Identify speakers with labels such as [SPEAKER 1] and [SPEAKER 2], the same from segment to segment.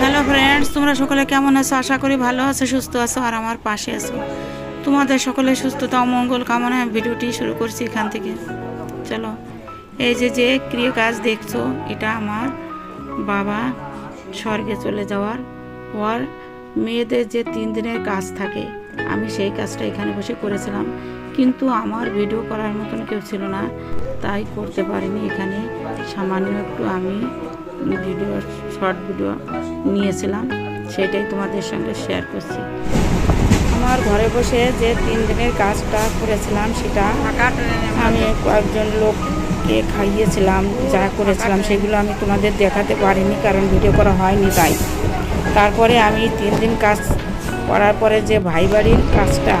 [SPEAKER 1] Hello friends তোমরা সকলে কেমন আছো? আশা করি ভালো আছো, সুস্থ আছো, আর আমার পাশে আছো। তোমাদের সকলে সুস্থতা ও মঙ্গল কামনায় ভিডিওটি শুরু করছি এখান থেকে। চলো, এই যে যে ক্রিয় কাজ দেখছ, এটা আমার বাবা স্বর্গে চলে যাওয়ার পর মেয়েদের যে তিন দিনের কাজ থাকে, আমি সেই কাজটা এখানে বসে করেছিলাম। কিন্তু আমার ভিডিও করার মতন কেউ ছিল না, তাই করতে পারিনি। এখানে সামান্য একটু আমি ভিডিও, শর্ট ভিডিও নিয়েছিলাম, সেটাই তোমাদের সঙ্গে শেয়ার করছি। আমার ঘরে বসে যে তিন দিনের কাজটা করেছিলাম, সেটা আমি কয়েকজন লোককে খাইয়েছিলাম যা করেছিলাম সেগুলো আমি তোমাদের দেখাতে পারিনি কারণ ভিডিও করা হয়নি তাই। তারপরে আমি তিন দিন কাজ করার পরে যে ভাই বাড়ির কাজটা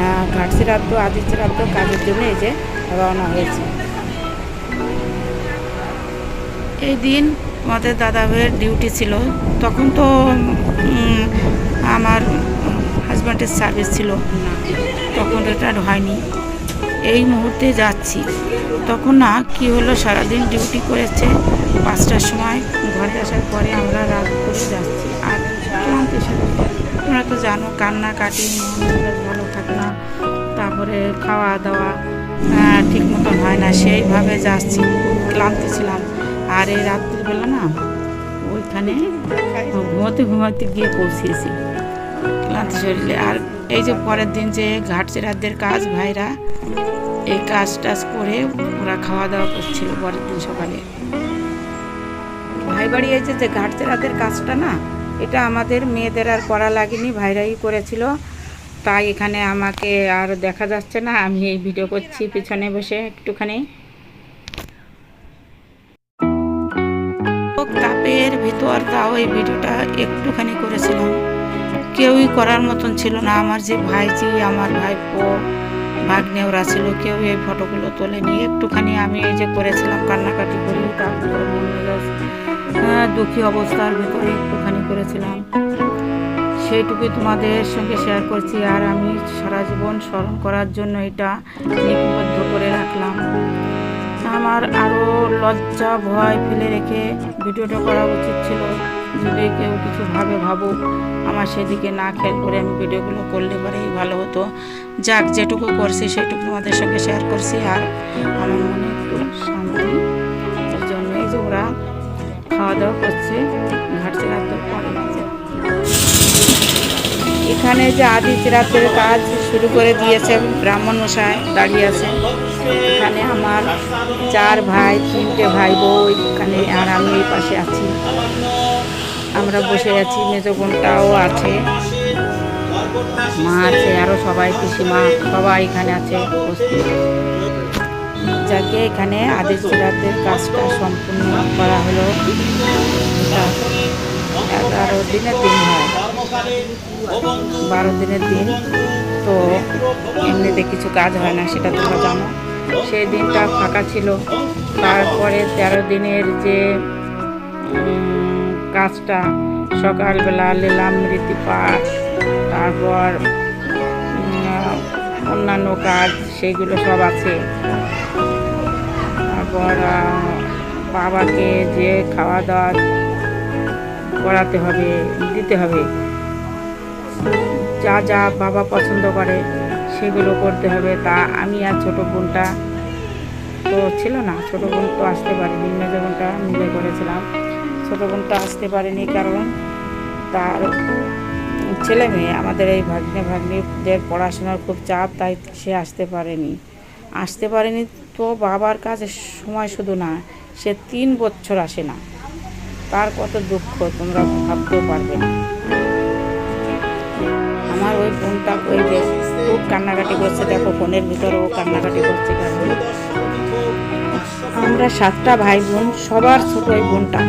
[SPEAKER 1] আহ, ঘাট শ্রাদ্ধ কাজের জন্য এই যে রওনা হয়েছে। এই দিন আমাদের দাদা ভাইয়ের ডিউটি ছিল। তখন তো আমার হাজব্যান্ডের সার্ভিস ছিল। তখন রিটায়ার্ড হয়নি। এই মুহূর্তে যাচ্ছি। তখন না, কি হলো? সারাদিন ডিউটি করেছে পাঁচটার সময়। ঘরে আসার পরে আমরা রাত করে যাচ্ছি। আর ক্লান্তি সাথে তোমরা তো জানো কান্নাকাটি মন ভালো থাকে না। তারপরে খাওয়া দাওয়া ঠিক মতন হয় না। সেইভাবে যাচ্ছি, ক্লান্তি ছিলাম। আর এই রাত্রিবেলা না, ওইখানে ঘুমাতে ঘুমাতে গিয়ে পৌঁছেছি। ক্লান্তি শরীরে। আর এই যে পরের দিন যে ঘাট চেরাদের কাজ ভাইরা, এই কাজ টাজ করে ওরা খাওয়া দাওয়া করছিল পরের দিন সকালে। ভাই বাড়ি এই যে যে ঘাট চেরাদের কাজটা না, এটা আমাদের মেয়েদের আর করা লাগেনি, ভাইরাই করেছিল। তাই এখানে আমাকে আর দেখা যাচ্ছে না, আমি এই ভিডিও করছি পিছনে বসে একটুখানি। তাপের ভিতর তাও এই ভিডিওটা একটুখানি করেছিলাম। কেউই করার মতন ছিল না। আমার যে ভাইজি, আমার ভাইপো ভাগ্নে ওরা ছিল কেউ এই ফটোগুলো তোলে নিয়ে একটুখানি আমি এই যে করেছিলাম কান্নাকাটি করি দুঃখী অবস্থার ভিতরে একটুখানি করেছিলাম। সেইটুকুই তোমাদের সঙ্গে শেয়ার করছি, আর আমি সারা জীবন স্মরণ করার জন্য এটা লিপিবদ্ধ করে রাখলাম। আমার আরও লজ্জা, ভয় ফেলে রেখে ভিডিওটা করা উচিত ছিল। যদি কেউ কিছু ভাবে, ভাবুক, আমার সেদিকে না খেয়াল করে আমি ভিডিওগুলো করলে পরেই ভালো হতো। যাক, যেটুকু করছি সেটুকু তোমাদের সঙ্গে শেয়ার করছি। আর আমার মনে একটু এর জন্য এই যে ওরা খাওয়া দাওয়া করছে ঘাটছে এখানে যে আদি চিরাতের কাজ শুরু করে দিয়েছে, ব্রাহ্মণ মশাই দাঁড়িয়ে আছে এখানে আমার চার ভাই, তিনটে ভাই বউ এখানে, আর আমি এই পাশে আছি। আমরা বসে আছি, মেজো বোনটাও আছে, মা আছে আরও সবাই, পিসিমা সবাই এখানে আছে যাকে এখানে আদি চিরাতের কাজটা সম্পূর্ণ করা হলো। এগারো দিনের দিন হয়। বারো দিনের দিন, তো এমনিতে কিছু কাজ হয় না, সেটা তোমরা জানো। সেই দিনটা ফাঁকা ছিল। তারপরে তেরো দিনের যে কাজটা, সকালবেলা লেলাম রীতি পাঠ তারপর অন্যান্য কাজ, সেগুলো সব আছে। তারপর বাবাকে যে খাওয়া দাওয়া করাতে হবে, দিতে হবে। যা যা বাবা পছন্দ করে। সেগুলো করতে হবে। তা আমি আর ছোটো বোনটা তো ছিল না। ছোটো বোন তো আসতে পারেনি। মেজো বোনটা মিলে করেছিলাম। ছোটো বোনটা আসতে পারেনি কারণ তার ছেলে মেয়ে, আমাদের এই ভাগ্নে ভাগ্নিদের পড়াশোনার খুব চাপ, তাই সে আসতে পারেনি। আসতে পারেনি তো বাবার কাছে সময় শুধু না, সে তিন বছর আসে না। তার কত দুঃখ, তোমরা ভাবতেও পারবে না। আমার ওই বোনটা ওই খুব কান্নাকাটি করছে, দেখো ফোনের ভিতরেও কান্নাকাটি করছে আমরা সাতটা ভাই বোন, সবার ছোট ওই বোনটা।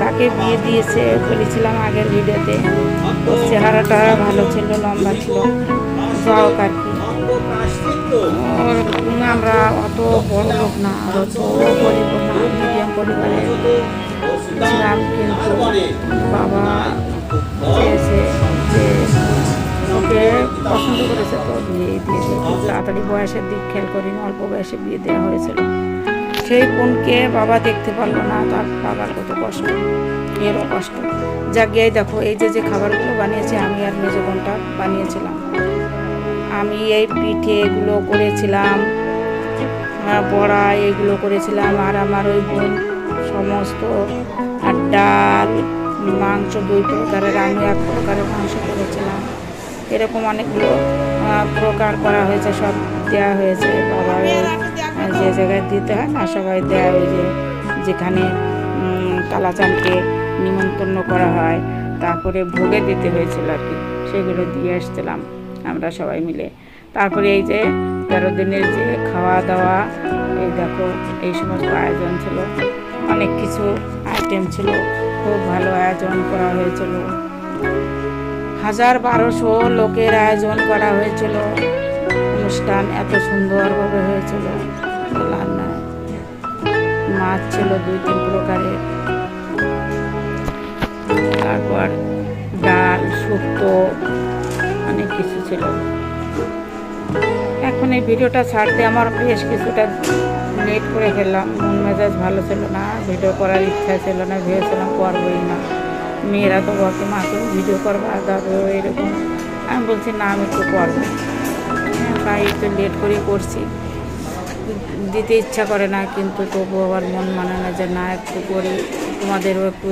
[SPEAKER 1] তাকে বিয়ে দিয়েছে বলেছিলাম আগের ভিডিওতে। ওর চেহারাটা ভালো ছিল, লম্বা ছিল। যাই হোক আর কি। আমরা অত বড় লোক না, আর অত গরিব না, মিডিয়াম পরিবারে ছিলাম, কিন্তু বাবা চেয়েছে ওকে পছন্দ করেছে, তো বিয়ে খুব তাড়াতাড়ি বয়সের দিক খেয়াল করিনি অল্প বয়সে বিয়ে দেওয়া হয়েছিল। সেই বোনকে বাবা দেখতে পারল না, তার বাবার কত কষ্ট এরও কষ্ট। যা গিয়ে দেখো, এই যে যে খাবারগুলো বানিয়েছে, আমি আর মেজো বোনটা বানিয়েছিলাম। আমি এই পিঠে এগুলো করেছিলাম বড়া এগুলো করেছিলাম, আর আমার ওই বোন সমস্ত ডাল, মাংস, দুই প্রকারের, আমি এক প্রকারের মাংস করেছিলাম। এরকম অনেকগুলো প্রকার করা হয়েছে সব দেওয়া হয়েছে। বাবার যে জায়গায় দিতে হয় না সবাই দেওয়া হয়েছে যেখানে উম, কালাচাঁদকে নিমন্ত্রণ করা হয় তারপরে ভোগে দিতে হয়েছিল আর কি সেগুলো দিয়ে আসছিলাম আমরা সবাই মিলে। তারপরে এই যে তেরো দিনের যে খাওয়া দাওয়া এই দেখো এই সমস্ত আয়োজন ছিল। অনেক কিছু আইটেম ছিল খুব ভালো আয়োজন করা হয়েছিল। হাজার বারোশো লোকের আয়োজন করা হয়েছিল। অনুষ্ঠান এত সুন্দরভাবে হয়েছিল। মাছ ছিল দুই তিন প্রকারের। তারপর ডাল, শুক্তো, অনেক কিছু ছিল। এখন এই ভিডিওটা ছাড়তে আমার বেশ কিছুটা লেট করে ফেললাম। মন মেজাজ ভালো ছিল না, ভিডিও করার ইচ্ছা ছিল না, ভেবেছিলাম করবোই না। মেয়েরা তো বকে মা তুমি ভিডিও করবা? দাদু এরকম। আমি বলছি না আমি একটু করব। তাই একটু লেট করে করছি। দিতে ইচ্ছা করে না কিন্তু তবু আবার মন মানে না যে না একটু করি। তোমাদেরও একটু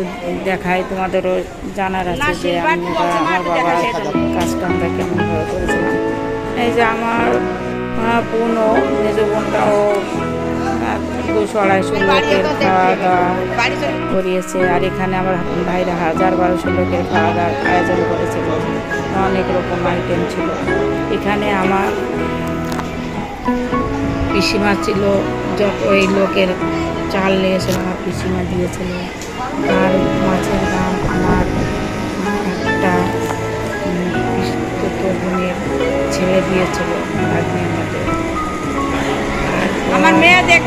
[SPEAKER 1] দেখাই তোমাদেরও জানার আছে যে আমি আমার বাবার কাজটা আমরা কেমনভাবে করেছিলাম। এই যে আমার বোনও মেজ বোনটাও দুশো আড়াইশো লোকের খাওয়া দাওয়া করিয়েছে। আর এখানে আমার ভাইরা হাজার বারোশো লোকের খাওয়া দাওয়ার আয়োজন করেছিল অনেক রকম আইটেম ছিল। এখানে আমার পিসিমা ছিল এই লোকের চাল নিয়েছিল, আমার পিসিমা দিয়েছিল। আর মাছের দাম আমার একটা বোনের ছেলে দিয়েছিল, ভাগ্নের মধ্যে।
[SPEAKER 2] আমার মেয়ে দেখ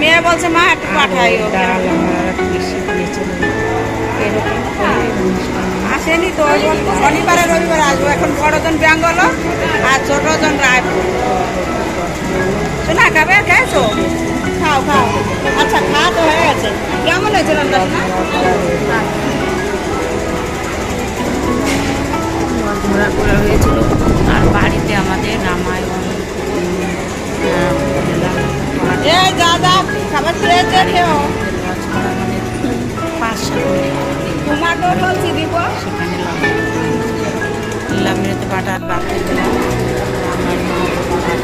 [SPEAKER 2] মেয়ে বলছে মা একটু পাঠাই আসেনি তো শনিবারে রবিবারে আসব। এখন বড়জন বেঙ্গল আর ছোটজন রায়পুর শোনা খাবে? খেয়েছো? খাও খাও। আচ্ছা খাওয়া তো হয়ে গেছে। কেমন হয়েছে রান্না
[SPEAKER 1] ঘোরা করা হয়েছিল। আর বাড়িতে আমাদের রামায়ণ সাত মিনিট
[SPEAKER 2] টমাটো বলছি দিব
[SPEAKER 1] সেখানে লামিনাতে পাঠার রাত্রে বেলা রামায়ণ পাঠ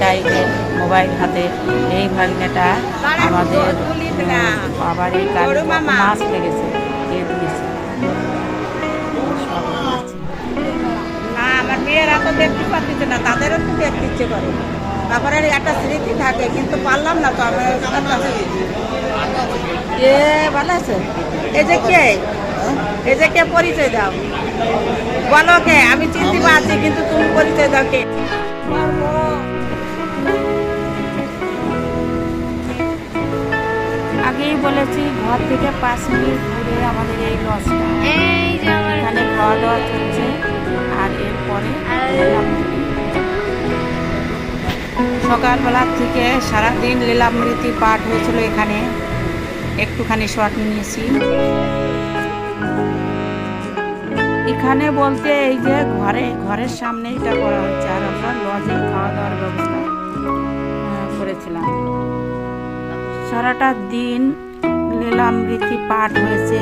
[SPEAKER 1] ভাগিনেটাই মোবাইল হাতে এই ভাগিনেটা আমাদের বাবার এই। মাছ লেগেছে
[SPEAKER 2] আমার মেয়েরা তো দেখতে না, তাদেরও তো দেখতে ইচ্ছে করে। একটা স্মৃতি থাকে, কিন্তু পারলাম না ভালো আছে? এই যে কে? এই যে কে? পরিচয় দাও। বলো কে? আমি চিনতে পারছি, কিন্তু তুমি পরিচয় দাও কে?
[SPEAKER 1] আগেই বলেছি ঘর থেকে পাঁচ মিনিট দূরে আমাদের এই লজটা। এখানে খাওয়া দাওয়া চলছে আর এরপরে সকালবেলা থেকে সারাদিন লীলামৃতি পাঠ হয়েছিল এখানে। একটুখানি শর্ট নিয়েছি। এখানে বলতে এই যে ঘরে ঘরের সামনে এটা করা হচ্ছে আর আমরা লজে খাওয়া দাওয়ার ব্যবস্থা করেছিলাম। সারাটা দিন লীলামৃতি পাঠ হয়েছে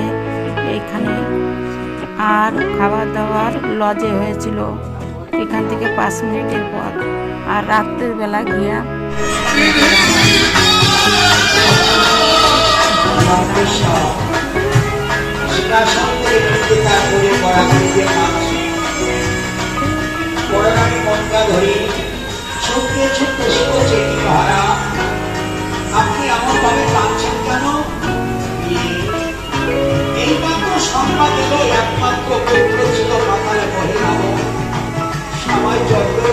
[SPEAKER 1] এইখানে আর খাওয়া দাওয়ার লজে হয়েছিল এখান থেকে পাঁচ মিনিটের পর আর রাত্রের বেলা গিয়া
[SPEAKER 3] আমার পেশা সেটা সঙ্গে কিন্তু একমাত্র পুত্র ছিল সবাই যত্ন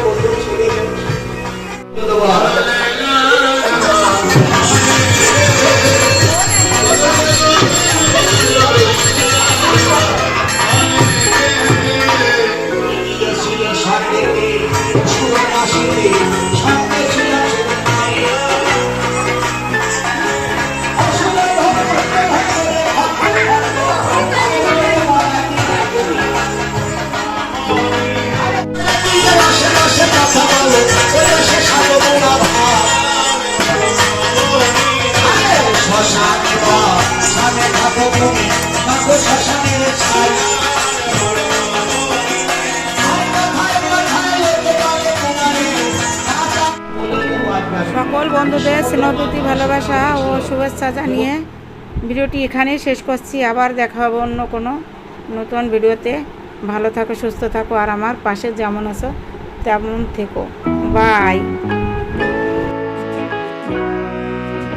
[SPEAKER 1] সকল বন্ধুদের স্নেহপ্রীতি, ভালোবাসা ও শুভেচ্ছা জানিয়ে ভিডিওটি এখানেই শেষ করছি। আবার দেখা হবে অন্য কোনো নতুন ভিডিওতে। ভালো থাকো, সুস্থ থাকো, আর আমার পাশে যেমন আছো, তেমন থেকো। বাই